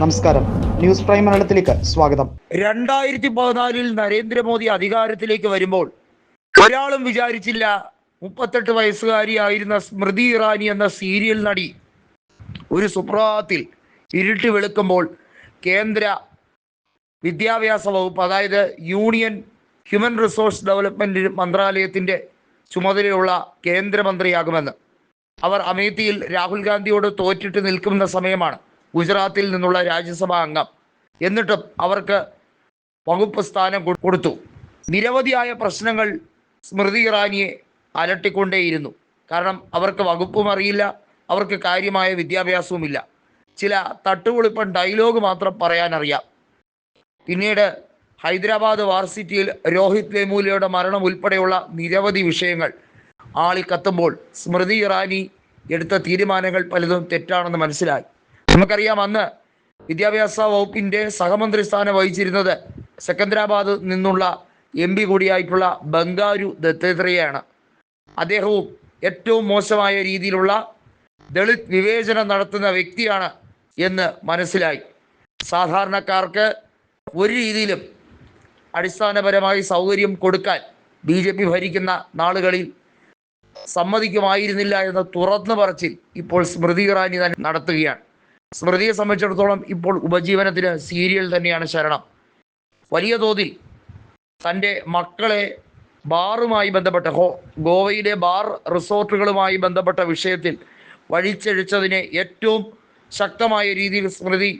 നമസ്കാരം. News prime മലയാളത്തിലേക്ക് സ്വാഗതം. രണ്ടായിരത്തി പതിനാലിൽ നരേന്ദ്രമോദി അധികാരത്തിലേക്ക് വരുമ്പോൾ ഒരാളും വിചാരിച്ചില്ല മുപ്പത്തെട്ട് വയസ്സുകാരിയായിരുന്ന സ്മൃതി ഇറാനി എന്ന സീരിയൽ നടി ഒരു സുപ്രഭാതത്തിൽ ഇരുട്ടി വെളുക്കുമ്പോൾ കേന്ദ്ര വിദ്യാഭ്യാസ വകുപ്പ് അതായത് യൂണിയൻ ഹ്യൂമൻ റിസോഴ്സ് ഡെവലപ്മെന്റ് മന്ത്രാലയത്തിന്റെ ചുമതലയുള്ള കേന്ദ്രമന്ത്രിയാകുമെന്ന്. അവർ അമേത്തിയിൽ രാഹുൽ ഗാന്ധിയോട് തോറ്റിട്ട് നിൽക്കുന്ന സമയമാണ്. ഗുജറാത്തിൽ നിന്നുള്ള രാജ്യസഭാ അംഗം. എന്നിട്ടും അവർക്ക് വകുപ്പ് സ്ഥാനം കൊടുത്തു. നിരവധിയായ പ്രശ്നങ്ങൾ സ്മൃതി ഇറാനിയെ അലട്ടിക്കൊണ്ടേയിരുന്നു. കാരണം അവർക്ക് വകുപ്പും അറിയില്ല അവർക്ക് കാര്യമായ വിദ്യാഭ്യാസവുമില്ല. ചില തട്ടുപൊളിപ്പൻ ഡയലോഗ് മാത്രം പറയാനറിയാം. പിന്നീട് ഹൈദരാബാദ് വാർസിറ്റിയിൽ രോഹിത് വെമൂലയുടെ മരണം ഉൾപ്പെടെയുള്ള നിരവധി വിഷയങ്ങൾ ആളിക്കത്തുമ്പോൾ സ്മൃതി ഇറാനി എടുത്ത തീരുമാനങ്ങൾ പലതും തെറ്റാണെന്ന് മനസ്സിലായി. നമുക്കറിയാം അന്ന് വിദ്യാഭ്യാസ വകുപ്പിന്റെ സഹമന്ത്രി സ്ഥാനം വഹിച്ചിരുന്നത് സെക്കന്ദരാബാദ് നിന്നുള്ള എം പി കൂടിയായിട്ടുള്ള ബംഗാരു ദത്തേത്രയാണ്. അദ്ദേഹവും ഏറ്റവും മോശമായ രീതിയിലുള്ള ദളിത് വിവേചനം നടത്തുന്ന വ്യക്തിയാണ് എന്ന് മനസ്സിലായി. സാധാരണക്കാർക്ക് ഒരു രീതിയിലും അടിസ്ഥാനപരമായി സൗകര്യം കൊടുക്കാൻ ബി ജെ പി ഭരിക്കുന്ന നാളുകളിൽ സമ്മതിക്കുമായിരുന്നില്ല എന്ന തുറന്നു പറച്ചിൽ ഇപ്പോൾ സ്മൃതി ഇറാനി തന്നെ നടത്തുകയാണ്. സ്മൃതിയെ സംബന്ധിച്ചിടത്തോളം ഇപ്പോൾ ഉപജീവനത്തിന് സീരിയൽ തന്നെയാണ് ശരണം. വലിയ തോതിൽ തന്റെ മക്കളെ ബാറുമായി ബന്ധപ്പെട്ട ഹോ ഗോവയിലെ ബാർ റിസോർട്ടുകളുമായി ബന്ധപ്പെട്ട വിഷയത്തിൽ വഴിച്ചഴിച്ചതിനെ ഏറ്റവും ശക്തമായ രീതിയിൽ സ്മൃതി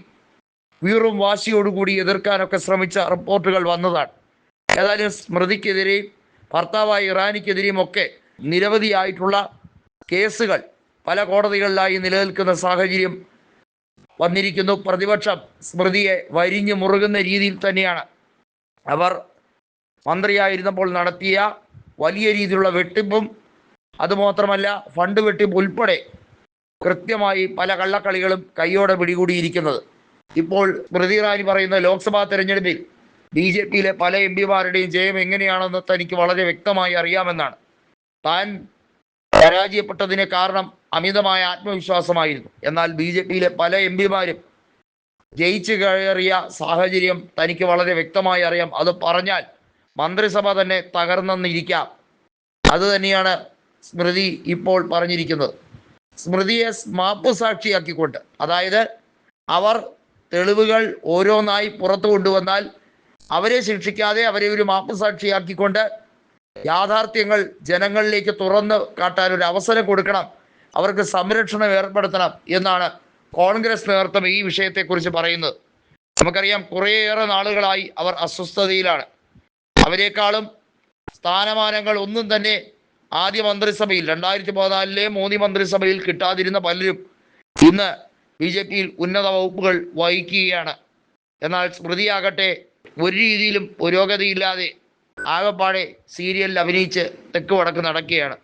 വീറും വാശിയോടുകൂടി എതിർക്കാനൊക്കെ ശ്രമിച്ച റിപ്പോർട്ടുകൾ വന്നതാണ്. ഏതായാലും സ്മൃതിക്കെതിരെയും ഭർത്താവായ ഇറാനിക്കെതിരെയും ഒക്കെ നിരവധിയായിട്ടുള്ള കേസുകൾ പല കോടതികളിലായി നിലനിൽക്കുന്ന സാഹചര്യം വന്നിരിക്കുന്നു. പ്രതിപക്ഷം സ്മൃതിയെ വരിഞ്ഞു മുറുകുന്ന രീതിയിൽ തന്നെയാണ്. അവർ മന്ത്രിയായിരുന്നപ്പോൾ നടത്തിയ വലിയ രീതിയിലുള്ള വെട്ടിപ്പും അതുമാത്രമല്ല ഫണ്ട് വെട്ടിപ്പ് ഉൾപ്പെടെ കൃത്യമായി പല കള്ളക്കളികളും കൈയോടെ പിടികൂടിയിരിക്കുന്നത്. ഇപ്പോൾ സ്മൃതി ഇറാനി പറയുന്ന ലോക്സഭാ തെരഞ്ഞെടുപ്പിൽ ബി ജെ പിയിലെ പല എം പിമാരുടെയും ജയം എങ്ങനെയാണെന്ന് തനിക്ക് വളരെ വ്യക്തമായി അറിയാമെന്നാണ്. താൻ പരാജയപ്പെട്ടതിന് കാരണം അമിതമായ ആത്മവിശ്വാസമായിരുന്നു. എന്നാൽ ബി ജെ പിയിലെ പല എം പിമാരും ജയിച്ചു കയറിയ സാഹചര്യം തനിക്ക് വളരെ വ്യക്തമായി അറിയാം. അത് പറഞ്ഞാൽ മന്ത്രിസഭ തന്നെ തകർന്നെന്നിരിക്കാം. അത് തന്നെയാണ് സ്മൃതി ഇപ്പോൾ പറഞ്ഞിരിക്കുന്നത്. സ്മൃതിയെ മാപ്പ് സാക്ഷിയാക്കിക്കൊണ്ട് അതായത് അവർ തെളിവുകൾ ഓരോന്നായി പുറത്തു കൊണ്ടുവന്നാൽ അവരെ ശിക്ഷിക്കാതെ അവരെ ഒരു മാപ്പ് സാക്ഷിയാക്കിക്കൊണ്ട് യാഥാർത്ഥ്യങ്ങൾ ജനങ്ങളിലേക്ക് തുറന്ന് കാട്ടാൻ ഒരു അവസരം കൊടുക്കണം. അവർക്ക് സംരക്ഷണം ഏർപ്പെടുത്തണം എന്നാണ് കോൺഗ്രസ് നേതൃത്വം ഈ വിഷയത്തെക്കുറിച്ച് പറയുന്നത്. നമുക്കറിയാം കുറേയേറെ നാളുകളായി അവർ അസ്വസ്ഥതയിലാണ്. അവരെക്കാളും സ്ഥാനമാനങ്ങൾ ഒന്നും തന്നെ ആദ്യ മന്ത്രിസഭയിൽ രണ്ടായിരത്തി പതിനാലിലെ മോദി മന്ത്രിസഭയിൽ കിട്ടാതിരുന്ന പലരും ഇന്ന് ബി ജെ പിയിൽ ഉന്നത വകുപ്പുകൾ വഹിക്കുകയാണ്. എന്നാൽ സ്മൃതിയാകട്ടെ ഒരു രീതിയിലും പുരോഗതിയില്ലാതെ ആകപ്പാടെ സീരിയലിൽ അഭിനയിച്ച് തെക്ക് വടക്ക് നടക്കുകയാണ്.